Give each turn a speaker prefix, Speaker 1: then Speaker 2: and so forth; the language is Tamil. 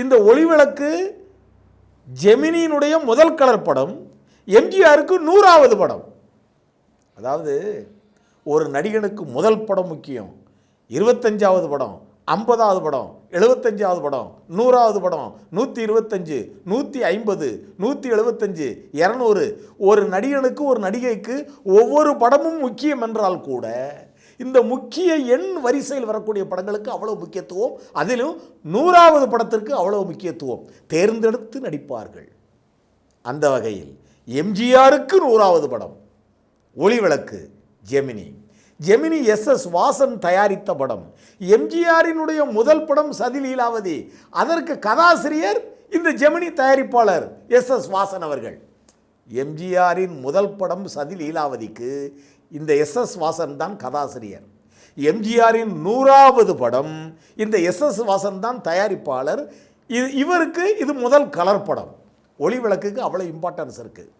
Speaker 1: இந்த ஒளிவிளக்கு ஜெமினியினுடைய முதல் கலர் படம் எம்ஜிஆருக்கு நூறாவது படம். அதாவது ஒரு நடிகனுக்கு முதல் படம் முக்கியம் இருபத்தஞ்சாவது படம். ஐம்பதாவது படம் எழுபத்தஞ்சாவது படம் நூறாவது படம் நூற்றி இருபத்தஞ்சு நூற்றி ஐம்பது நூற்றி எழுபத்தஞ்சு இரநூறு. ஒரு நடிகனுக்கு ஒரு நடிகைக்கு ஒவ்வொரு படமும் முக்கியம் என்றால் கூட இந்த முக்கிய எண் வரிசையில் வரக்கூடிய படங்களுக்கு அவ்வளோ முக்கியத்துவம் அதிலும் நூறாவது படத்திற்கு அவ்வளோ முக்கியத்துவம். தேர்ந்தெடுத்து நடிப்பார்கள். அந்த வகையில் எம்ஜிஆருக்கு நூறாவது படம் ஒளிவிளக்கு ஜெமினி. ஜெமினி எஸ் எஸ் வாசன் தயாரித்த படம். எம்ஜிஆரினுடைய முதல் படம் சதி லீலாவதி. அதற்கு கதாசிரியர் இந்த ஜெமினி தயாரிப்பாளர் எஸ் எஸ் வாசன் அவர்கள். எம்ஜிஆரின் முதல் படம் சதி லீலாவதிக்கு இந்த எஸ் எஸ் வாசன் தான் கதாசிரியர். எம்ஜிஆரின் நூறாவது படம் இந்த எஸ் எஸ் வாசன் தான் தயாரிப்பாளர். இது இவருக்கு இது முதல் கலர் படம். ஒளி விளக்குக்கு அவ்வளோ இம்பார்ட்டன்ஸ் இருக்குது